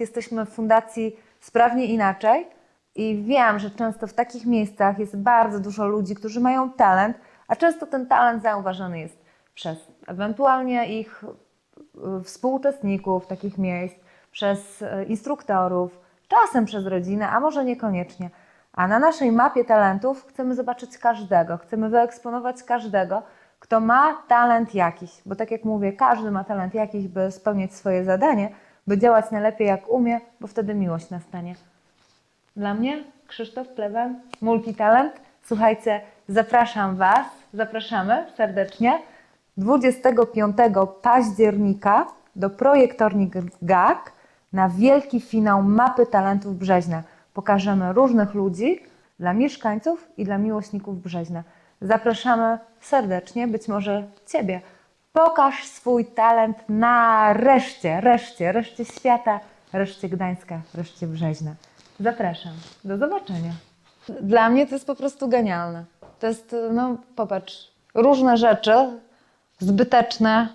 Jesteśmy w Fundacji Sprawnie Inaczej i wiem, że często w takich miejscach jest bardzo dużo ludzi, którzy mają talent, a często ten talent zauważany jest przez ewentualnie ich y, współuczestników takich miejsc, przez y, instruktorów, czasem przez rodzinę, a może niekoniecznie. A na naszej mapie talentów chcemy zobaczyć każdego, chcemy wyeksponować każdego, kto ma talent jakiś, bo tak jak mówię, każdy ma talent jakiś, by spełniać swoje zadanie, by działać najlepiej jak umie, bo wtedy miłość nastanie. Dla mnie Krzysztof Plewen, multitalent. Słuchajcie, zapraszam Was, zapraszamy serdecznie 25 października do projektorni GAK na wielki finał Mapy Talentów Brzeźna. Pokażemy różnych ludzi dla mieszkańców i dla miłośników Brzeźna. Zapraszamy serdecznie, być może Ciebie. Pokaż swój talent na reszcie, reszcie, reszcie świata, reszcie Gdańska, reszcie Brzeźna. Zapraszam. Do zobaczenia. Dla mnie to jest po prostu genialne. To jest, no popatrz, różne rzeczy zbyteczne,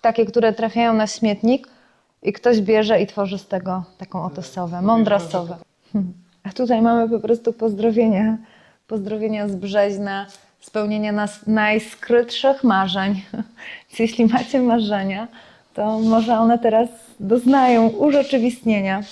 takie, które trafiają na śmietnik i ktoś bierze i tworzy z tego taką oto sowę, mądra sowa. A tutaj mamy po prostu pozdrowienia, pozdrowienia z Brzeźna, spełnienia nas najskrytszych marzeń. Więc jeśli macie marzenia, to może one teraz doznają urzeczywistnienia.